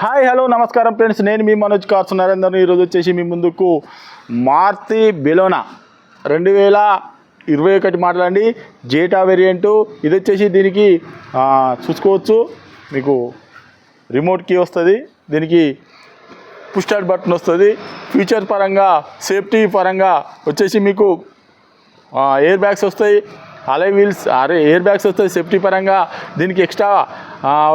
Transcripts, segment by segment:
Hi hello నమస్కారం friends నేను మీ Manoj cars Narender ఈరోజు వచ్చేసి మీ ముందుకు మారుతి బెలోనా రెండు వేల ఇరవై ఒకటి మాట్లాడండి. జేటా వేరియంటు ఇది వచ్చేసి దీనికి చూసుకోవచ్చు. మీకు రిమోట్ కీ వస్తుంది. దీనికి పుష్ బటన్ వస్తుంది. ఫ్యూచర్ పరంగా సేఫ్టీ పరంగా వచ్చేసి మీకు ఎయిర్ బ్యాగ్స్ వస్తాయి. అలై వీల్స్ అరే ఎయిర్ బ్యాగ్స్ వస్తాయి సేఫ్టీ పరంగా దీనికి ఎక్స్ట్రా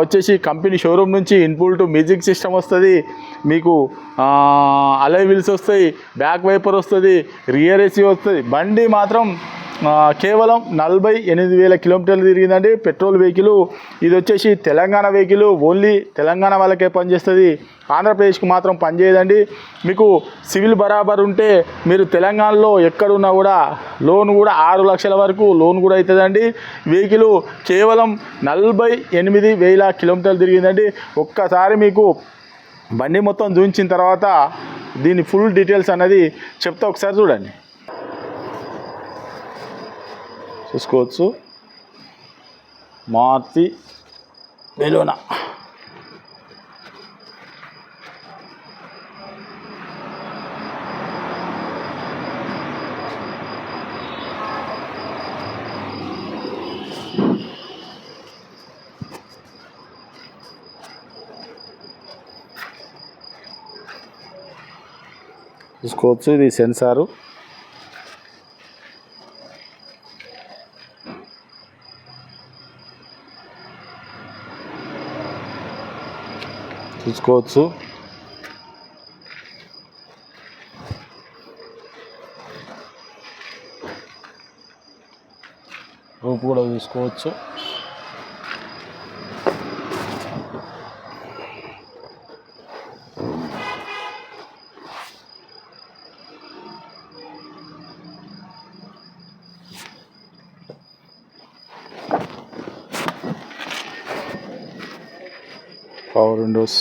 వచ్చేసి కంపెనీ షోరూమ్ నుంచి ఇన్పుల్ టు మ్యూజిక్ సిస్టమ్ వస్తుంది. మీకు అలై వీల్స్ వస్తాయి బ్యాక్ వైపర్ వస్తుంది రియర్ ఏసీ వస్తుంది. బండి మాత్రం కేవలం నలభై ఎనిమిది వేల కిలోమీటర్లు తిరిగిందండి. పెట్రోల్ వెహికల్ ఇది వచ్చేసి తెలంగాణ వెహికల్ ఓన్లీ తెలంగాణ వాళ్ళకే పనిచేస్తుంది. ఆంధ్రప్రదేశ్కి మాత్రం పనిచేయదండి. మీకు సివిల్ బరాబర్ ఉంటే మీరు తెలంగాణలో ఎక్కడున్నా కూడా లోన్ కూడా ఆరు లక్షల వరకు లోన్ కూడా అవుతుందండి వెహికల్ కేవలం నలభై ఎనిమిది వేల కిలోమీటర్లు తిరిగిందండి. ఒక్కసారి మీకు బండి మొత్తం చూపించిన తర్వాత దీని ఫుల్ డీటెయిల్స్ అనేది చెప్తా ఒకసారి చూడండి. చూసుకోవచ్చు. మారుతి వెలోనా. చూసుకోవచ్చు. ఇది సెన్సారు. చూసుకోవచ్చు. రూపు కూడా చూసుకోవచ్చు. పవర్ విండోస్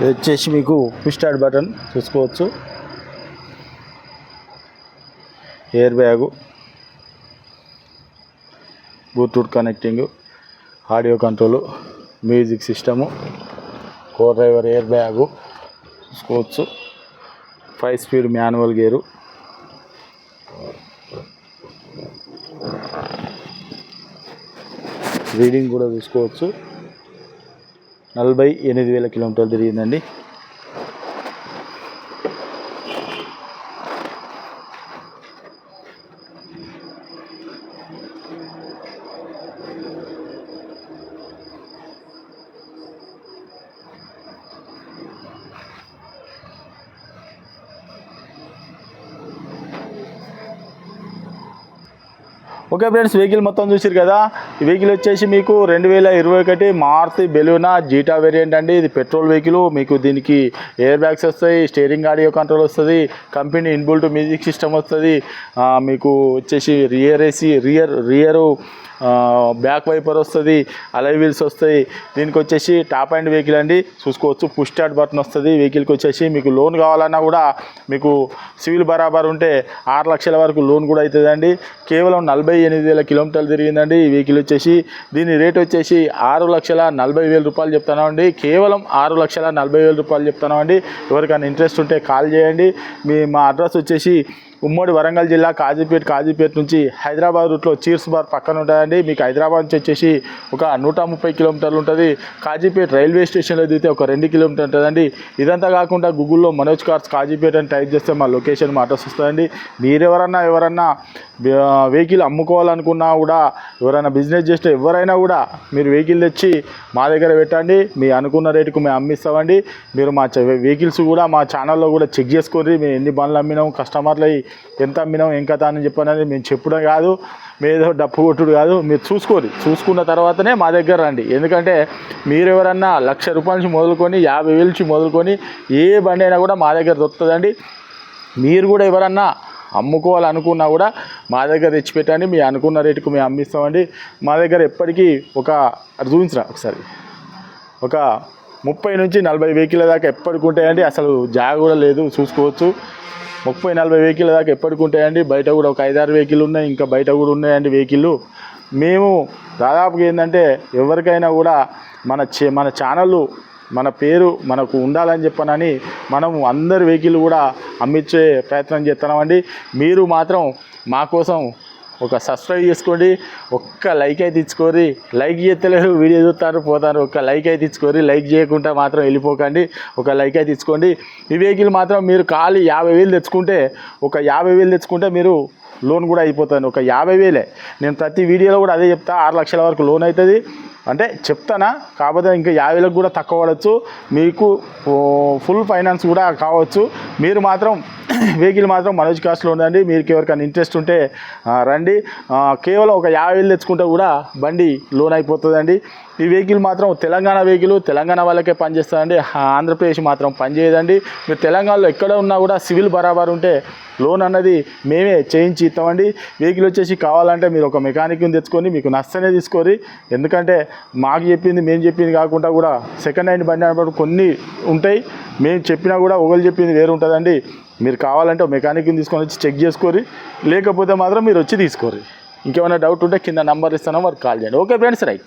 ఇది వచ్చేసి మీకు పుష్ స్టార్ట్ బటన్ చూసుకోవచ్చు. Air bag bluetooth connecting audio control music system co driver air bag చూసుకోవచ్చు. Five speed manual gear. Reading కూడా చూసుకోవచ్చు. నలభై ఎనిమిది వేల కిలోమీటర్లు తిరిగిందండి. ఓకే ఫ్రెండ్స్ వెహికల్ మొత్తం చూసారు కదా? ఈ వెహికల్ వచ్చేసి మీకు రెండు వేల ఇరవై ఒకటి మారుతి బెలూనా జీటా వేరియంట్ అండి. ఇది పెట్రోల్ వెహికల్ మీకు దీనికి ఎయిర్ బ్యాగ్స్ వస్తాయి స్టీరింగ్ ఆడియో కంట్రోల్ వస్తుంది కంపెనీ ఇన్బుల్ట్ మ్యూజిక్ సిస్టమ్ వస్తుంది. మీకు వచ్చేసి rear AC rear rear back wiper వస్తుంది అలై వీల్స్ వస్తాయి. దీనికి వచ్చేసి టాప్ అండ్ వెహికల్ అండి. చూసుకోవచ్చు పుష్ స్టార్ట్ బటన్ వస్తుంది. వెహికల్కి వచ్చేసి మీకు లోన్ కావాలన్నా కూడా మీకు సివిల్ బరాబర్ ఉంటే ఆరు లక్షల వరకు లోన్ కూడా అవుతుందండి కేవలం నలభై ఎనిమిది వేల కిలోమీటర్లు తిరిగిందండి. ఈ వెహికల్ వచ్చేసి దీని రేట్ వచ్చేసి ఆరు లక్షల నలభై వేల రూపాయలు చెప్తున్నామండి. కేవలం ఆరు లక్షల నలభై వేల రూపాయలు చెప్తున్నామండి. ఎవరికైనా ఇంట్రెస్ట్ ఉంటే కాల్ చేయండి. మీ మా అడ్రస్ వచ్చేసి ఉమ్మడి వరంగల్ జిల్లా కాజీపేట కాజీపేట నుంచి హైదరాబాద్ రూట్లో చీర్స్ బార్ పక్కన ఉంటుందండి మీకు హైదరాబాద్ నుంచి వచ్చేసి ఒక నూట ముప్పై కిలోమీటర్లు ఉంటుంది. కాజీపేట రైల్వే స్టేషన్లో దిగితే ఒక రెండు కిలోమీటర్ ఉంటుందండి. ఇదంతా కాకుండా గూగుల్లో మనోజ్ కార్స్ కాజీపేట అని టైప్ చేస్తే మా లొకేషన్ మా అడ్రస్ వస్తుందండి మీరెవరన్నా ఎవరన్నా వెహికల్ అమ్ముకోవాలనుకున్నా కూడా ఎవరైనా బిజినెస్ చేస్తే ఎవరైనా కూడా మీరు వెహికల్ తెచ్చి మా దగ్గర పెట్టండి. మీ అనుకున్న రేటుకు మేము అమ్మిస్తామండి. మీరు మా వెహికల్స్ కూడా మా ఛానల్లో కూడా చెక్ చేసుకొని మేము ఎన్ని బండ్లు అమ్మినాం కస్టమర్లు ఎంత అమ్మినాం ఏం కథ అని చెప్పనేది మేము చెప్పడం కాదు. మీదో డప్పు కొట్టుడు కాదు. మీరు చూసుకోరు చూసుకున్న తర్వాతనే మా దగ్గర రండి. ఎందుకంటే మీరు ఎవరన్నా లక్ష రూపాయల నుంచి మొదలుకొని యాభై వేల నుంచి మొదలుకొని ఏ బండి అయినా కూడా మా దగ్గర దొరుకుతుందండి. మీరు కూడా ఎవరన్నా అమ్ముకోవాలనుకున్నా కూడా మా దగ్గర తెచ్చిపెట్టండి. మీ అనుకున్న రేటుకు మేము అమ్మిస్తామండి. మా దగ్గర ఎప్పటికీ ఒక అది చూపించరా ఒకసారి? ఒక ముప్పై నుంచి నలభై వెహికల్ దాకా ఎప్పటికి ఉంటాయండి. అసలు జాగ కూడా లేదు. చూసుకోవచ్చు. ముప్పై నలభై వెహికల్ దాకా ఎప్పటికి ఉంటాయండి బయట కూడా ఒక ఐదారు వెహికల్ ఉన్నాయి ఇంకా బయట కూడా ఉన్నాయండి వెహికల్ మేము దాదాపుగా ఏంటంటే ఎవరికైనా కూడా మన చే మన ఛానళ్ళు మన పేరు మనకు ఉండాలని చెప్పనని మనం అందరి వెహికల్ కూడా అమ్మించే ప్రయత్నం చేస్తున్నామండి. మీరు మాత్రం మా కోసం ఒక సబ్స్క్రైబ్ చేసుకోండి ఒక్క లైక్ అయితే ఇచ్చుకోరి లైక్ చేస్తలేరు వీడియో చూస్తారు పోతారు. ఒక్క లైక్ అయితే ఇచ్చుకోరి లైక్ చేయకుండా మాత్రం వెళ్ళిపోకండి. ఒక లైక్ అయితే ఇచ్చుకోండి ఈ వెహికల్ మాత్రం మీరు ఖాళీ యాభై వేలు తెచ్చుకుంటే ఒక యాభై వేలు తెచ్చుకుంటే మీరు లోన్ కూడా అయిపోతుంది. ఒక యాభై వేలే. నేను ప్రతి వీడియోలో కూడా అదే చెప్తా ఆరు లక్షల వరకు లోన్ అవుతుంది అంటే చెప్తానా? కాకపోతే ఇంకా యాభైలకు కూడా తక్కువ పడవచ్చు మీకు ఫుల్ ఫైనాన్స్ కూడా కావచ్చు. మీరు మాత్రం వెహికల్ మాత్రం మనోజ్ కాస్ట్లో ఉందండి. మీకు ఎవరికైనా ఇంట్రెస్ట్ ఉంటే రండి. కేవలం ఒక యాభై వేలు తెచ్చుకుంటే కూడా బండి లోన్ అయిపోతుందండి. ఈ వెహికల్ మాత్రం తెలంగాణ వెహికల్ తెలంగాణ వాళ్ళకే పనిచేస్తుందండి. ఆంధ్రప్రదేశ్ మాత్రం పనిచేయదండి. మీరు తెలంగాణలో ఎక్కడ ఉన్నా కూడా సివిల్ బరాబర్ ఉంటే లోన్ అన్నది మేమే చేయించి ఇస్తామండి. వెహికల్ వచ్చేసి కావాలంటే మీరు ఒక మెకానిక్ని తెచ్చుకొని మీకు నష్టనే తీసుకోరి ఎందుకంటే మాకు చెప్పింది మేము చెప్పింది కాకుండా కూడా సెకండ్ హ్యాండ్ బండి అన్నప్పుడు కొన్ని ఉంటాయి. మేము చెప్పినా కూడా ఒకరు చెప్పింది వేరు ఉంటుందండి మీరు కావాలంటే మెకానిక్ని తీసుకొని వచ్చి చెక్ చేసుకోరి లేకపోతే మాత్రం మీరు వచ్చి తీసుకోరి ఇంకేమైనా డౌట్ ఉంటే కింద నంబర్ ఇస్తాను వారికి కాల్ చేయండి. Okay friends right